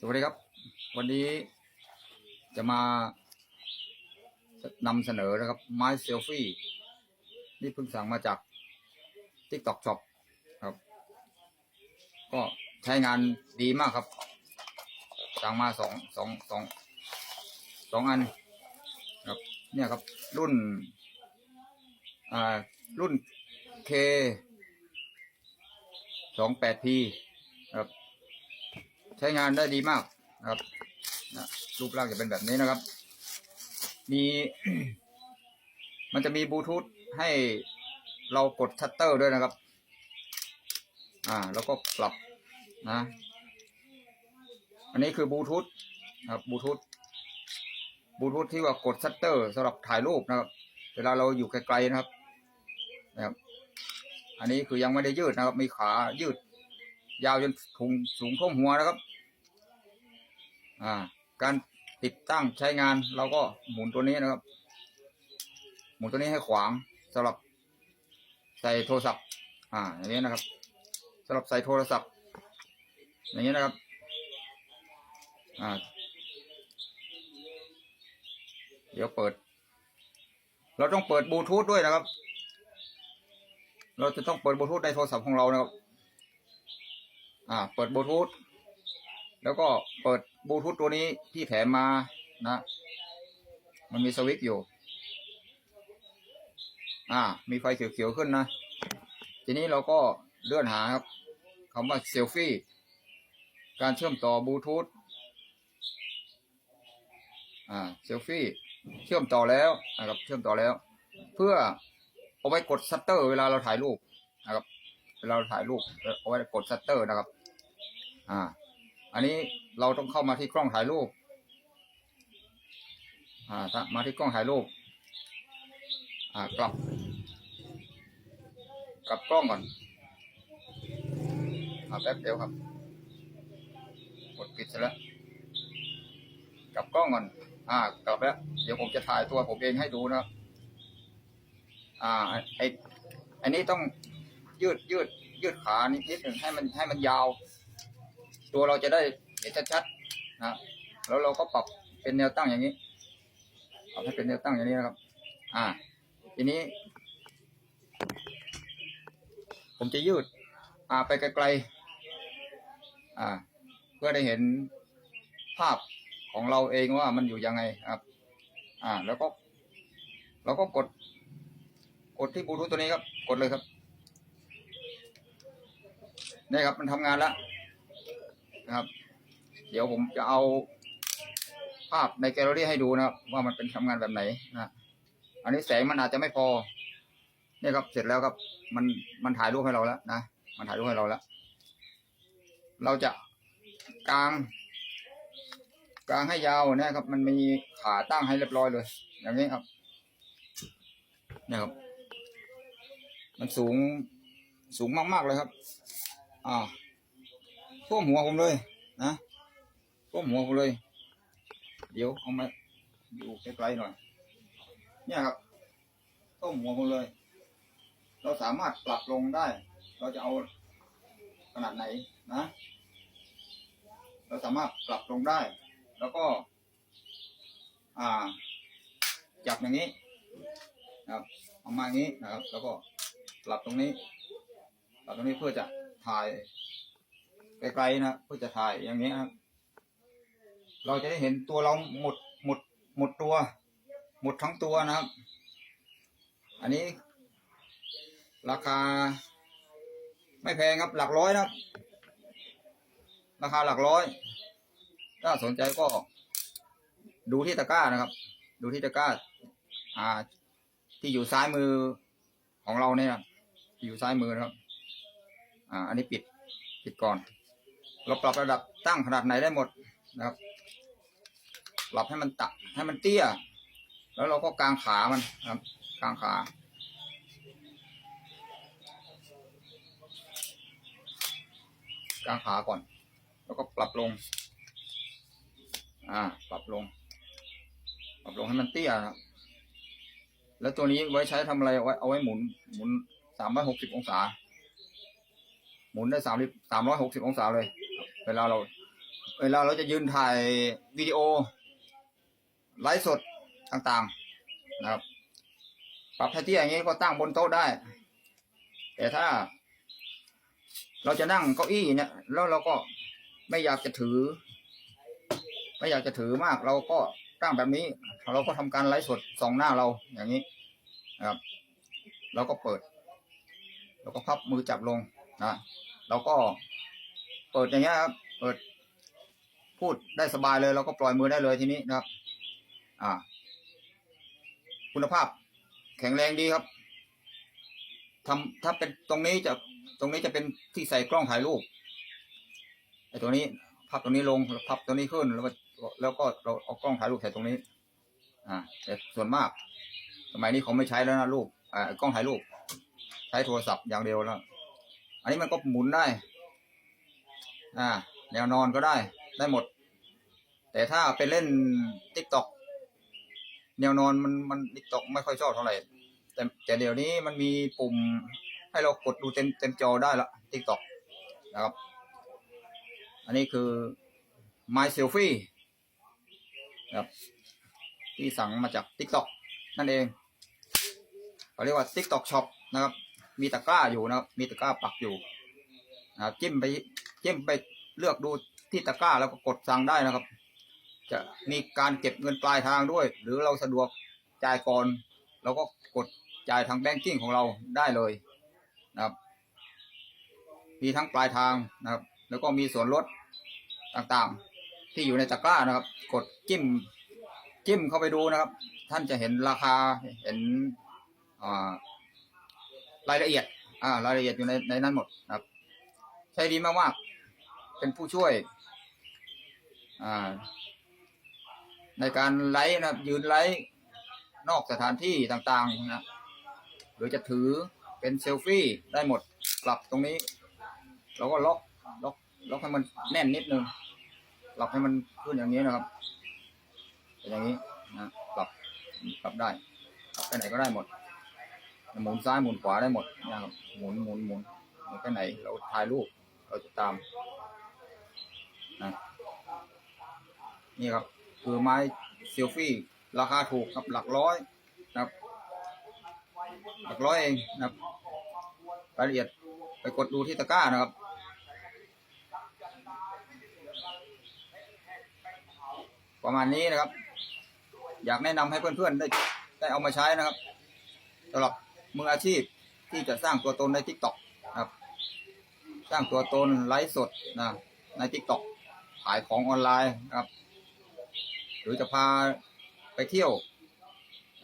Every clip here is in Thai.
สวัสดีครับ วันนี้จะมานำเสนอนะครับ ไม้เซลฟี่นี่เพิ่งสั่งมาจาก TikTok Shop ครับ ก็ใช้งานดีมากครับ สั่งมาสองสองสองสองอันครับ เนี่ยครับ รุ่น อ่า รุ่น K สองแปด P ครับ ใช้งานได้ดีมากนะครับนะรูปร่างจะเป็นแบบนี้นะครับ มี มันจะมีบลูทูธให้เรากดชัตเตอร์ด้วยนะครับ อ่า แล้วก็ปรับนะ อันนี้คือบลูทูธครับบลูทูธบลูทูธที่ว่ากดชัตเตอร์สำหรับถ่ายรูปนะครับ เวลาเราอยู่ไกลๆนะครับนะครับ อันนี้คือยังไม่ได้ยืดนะครับ มีขายืด ยาวจนถุงสูงท่วมหัวนะครับ อ่า การติดตั้งใช้งานเราก็หมุนตัวนี้นะครับ หมุนตัวนี้ให้ขวางสำหรับใส่โทรศัพท์ อ่า อย่างนี้นะครับสำหรับใส่โทรศัพท์ อย่างนี้นะครับ อ่า เดี๋ยวเปิด เราต้องเปิดบลูทูธด้วยนะครับ เราจะต้องเปิดบลูทูธในโทรศัพท์ของเรานะครับ อ่า เปิดบลูทูธ แล้วก็เปิดบลูทูธตัวนี้ที่แถมมานะ มันมีสวิตช์อยู่ อ่า มีไฟเขียวๆขึ้นนะ ทีนี้เราก็เลื่อนหาครับคำว่าเซลฟี่ การเชื่อมต่อบลูทูธ อ่า เซลฟี่ เชื่อมต่อแล้วนะครับ เชื่อมต่อแล้ว เพื่อเอาไว้กดชัตเตอร์ เวลาเราถ่ายรูปนะครับ เวลาเราถ่ายรูปเอาไว้กดชัตเตอร์นะครับ อ่า อันนี้เราต้องเข้ามาที่กล้องถ่ายรูป อ่ามาที่กล้องถ่ายรูป อ่ากลับ กลับกล้องก่อนอ่าแป๊บเดียวครับ กดปิดเสร็จแล้ว กลับกล้องก่อน อ่ากลับแล้ว เดี๋ยวผมจะถ่ายตัวผมเองให้ดูนะครับอ่า ไออันนี้ต้องยืดยืดยืดขานิดนิดหนึ่งให้มันให้มันยาว ตัวเราจะได้เห็นชัดๆนะแล้วเราก็ปรับเป็นแนวตั้งอย่างนี้ปรับให้เป็นแนวตั้งอย่างนี้นะครับ อ่า ทีนี้ ผมจะยืด อ่าไปไกลๆอ่า เพื่อได้เห็นภาพของเราเองว่ามันอยู่ยังไงครับ อ่า แล้วก็ เราก็กด กดที่บลูทูธตัวนี้ครับ กดเลยครับนี่ครับมันทำงานแล้ว นะครับ เดี๋ยวผมจะเอาภาพในแกลเลอรี่ให้ดูนะครับ ว่ามันเป็นทำงานแบบไหนนะอันนี้แสงมันอาจจะไม่พอเนี่ยครับเสร็จแล้วครับ มันมันถ่ายรูปให้เราแล้วนะมันถ่ายรูปให้เราแล้ว เราจะกลางกลางให้ยาวนะครับ มันมีขาตั้งให้เรียบร้อยเลย อย่างนี้ครับนี่ยครับ มันสูงสูงมากๆเลยครับ อ่า ท่วมหัวผมเลย นะท่วมหัวผมเลย เดี๋ยวเอามาอยู่ใกล้ๆหน่อย เนี่ยครับท่วมหัวผมเลย เราสามารถปรับลงได้ เราจะเอาขนาดไหนนะ เราสามารถปรับลงได้ แล้วก็ อ่า จับอย่างนี้นะครับเอามาอย่างนี้นะครับ แล้วก็ปรับตรงนี้ปรับตรงนี้เพื่อจะถ่าย ไกลๆนะเพื่อจะถ่ายอย่างนี้ครับเราจะได้เห็นตัวเราหมดหมด หมดตัว หมดทั้งตัวนะครับ อันนี้ ราคา ไม่แพงครับหลักร้อยนะครับ ราคาหลักร้อย ถ้าสนใจก็ ดูที่ตะกร้านะครับ ดูที่ตะกร้า อ่า ที่อยู่ซ้ายมือของเราเนี่ยอยู่ซ้ายมือนะครับ อ่า อันนี้ปิด ปิดก่อน เราปรับระดับตั้งขนาดไหนได้หมดนะครับ ปรับให้มันตักให้มันเตี้ย แล้วเราก็กางขามันนะครับกางขากางขาก่อน แล้วก็ปรับลง อ่า ปรับลง ปรับลงให้มันเตี้ยครับ แล้วตัวนี้ไว้ใช้ทำอะไรไว้เอาไว้หมุน หมุนสามร้อยหกสิบองศา หมุนได้สามสามร้อยหกสิบองศาเลย เวลาเรา เวลาเราจะยืนถ่ายวิดีโอ ไลฟ์สดต่างๆนะครับ ปรับให้เตี้ยอย่างนี้ก็ตั้งบนโต๊ะได้ แต่ถ้า เราจะนั่งเก้าอี้เนี่ย แล้วเราก็ไม่อยากจะถือ ไม่อยากจะถือมาก เราก็ตั้งแบบนี้ เราก็ทำการไลฟ์สดสองหน้าเราอย่างนี้นะครับ เราก็เปิด เราก็พับมือจับลงนะเราก็ เปิดอย่างเงี้ยครับ เปิด พูดได้สบายเลยเราก็ปล่อยมือได้เลยทีนี้นะครับ อ่า คุณภาพ แข็งแรงดีครับทำถ้าเป็นตรงนี้จะตรงนี้จะเป็นที่ใส่กล้องถ่ายรูปไอ้ตัวนี้พับตรงนี้ลงพับตัวนี้ขึ้นแล้วก็แล้วก็เราเอากล้องถ่ายรูปใส่ตรงนี้ อ่า แต่ส่วนมาก สมัยนี้เขาไม่ใช้แล้วนะรูปอ่ากล้องถ่ายรูป ใช้โทรศัพท์อย่างเดียวแล้ว อันนี้มันก็หมุนได้ อ่าแนวนอนก็ได้ได้หมด แต่ถ้าไปเล่นติ๊กต็อกแนวนอนมันมันติ๊กต็อกไม่ค่อยชอบเท่าไหร่แต่แต่เดี๋ยวนี้มันมีปุ่มให้เรากดดูเต็มเต็มจอได้ละติ๊กต็อกนะครับ อันนี้คือ My Selfie นะครับที่สั่งมาจาก TikTok นั่นเองเขาเรียกว่า TikTok Shop นะครับ มีตะกร้าอยู่นะครับ มีตะกร้าปักอยู่นะครับจิ้มไป จิ้มไปเลือกดูที่ตะกร้าแล้วก็กดสั่งได้นะครับ จะมีการเก็บเงินปลายทางด้วย หรือเราสะดวกจ่ายก่อนเราก็กดจ่ายทางแบงกิ้งของเราได้เลยนะครับ มีทั้งปลายทางนะครับ แล้วก็มีส่วนลดต่างๆ ที่อยู่ในตะกร้านะครับ กดจิ้มจิ้มเข้าไปดูนะครับ ท่านจะเห็นราคาเห็นรายละเอียดอ่ารายละเอียดอยู่ในในนั้นหมดนะครับ ใช้ดีมากๆ เป็นผู้ช่วยในการไลฟ์นะครับยืนไลฟ์นอกสถานที่ต่างๆนะหรือจะถือเป็นเซลฟี่ได้หมดปรับตรงนี้ เราก็ล็อกล็อกล็อกให้มันแน่นนิดนึงล็อกให้มันขึ้นอย่างนี้นะครับเป็นอย่างนี้นะปรับปรับได้ปรับไปไหนก็ได้หมดหมุนซ้ายหมุนขวาได้หมดนะครับหมุนหมุนหมุนหมุนไปไหน เราถ่ายรูปเราจะตาม นะนี่ครับ คือไม้เซลฟี่ ราคาถูกครับหลักร้อยนะครับ หลักร้อยเองนะครับรายละเอียดไปกดดูที่ตะกร้านะครับประมาณนี้นะครับ อยากแนะนำให้เพื่อนๆได้ได้เอามาใช้นะครับสำหรับมืออาชีพที่จะสร้างตัวตนในทิกตอกนะครับ สร้างตัวตนไลฟ์สดนะในทิกตอก ขายของออนไลน์นะครับ หรือจะพาไปเที่ยว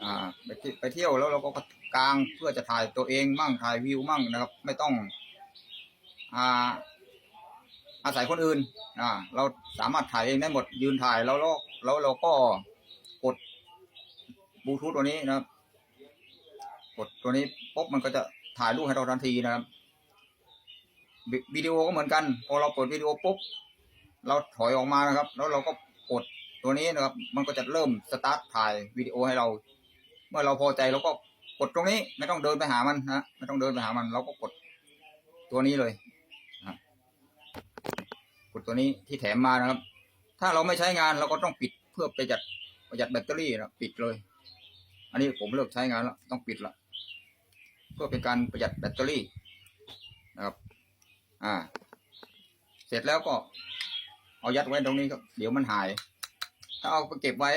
อ่าไปไปเที่ยวแล้วเราก็กางเพื่อจะถ่ายตัวเองมั่งถ่ายวิวมั่งนะครับ ไม่ต้องอ่าอาศัยคนอื่นอ่าเราสามารถถ่ายเองได้หมดยืนถ่ายแล้วเราแล้วเราก็กดบลูทูธตัวนี้นะครับ กดตัวนี้ปุ๊บมันก็จะถ่ายรูปให้เราทันทีนะครับวิดีโอก็เหมือนกัน พอเราเปิดวิดีโอปุ๊บ เราถอยออกมานะครับ แล้วเราก็กดตัวนี้นะครับ มันก็จะเริ่มสตาร์ทถ่ายวิดีโอให้เรา เมื่อเราพอใจเราก็กดตรงนี้ ไม่ต้องเดินไปหามันนะไม่ต้องเดินไปหามัน เราก็กดตัวนี้เลยนะกดตัวนี้ที่แถมมานะครับ ถ้าเราไม่ใช้งานเราก็ต้องปิดเพื่อประหยัดประหยัดแบตเตอรี่นะปิดเลย อันนี้ผมเลิกใช้งานแล้วต้องปิดละเพื่อเป็นการประหยัดแบตเตอรี่นะครับ อ่า เสร็จแล้วก็ เอายัดไว้ตรงนี้ครับเดี๋ยวมันหาย ถ้าเอาไปเก็บไว้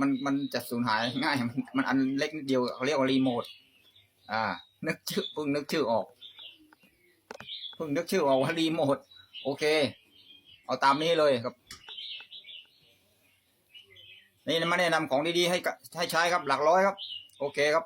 มันมันจะสูญหายง่าย มันมันอันเล็กนิดเดียวเขาเรียกว่ารีโมท อ่า นึกชื่อเพิ่งนึกชื่อออก เพิ่งนึกชื่อออกว่ารีโมท โอเค เอาตามนี้เลยครับ นี่มาแนะนำของดีๆให้ให้ใช้ครับ หลักร้อยครับ โอเคครับ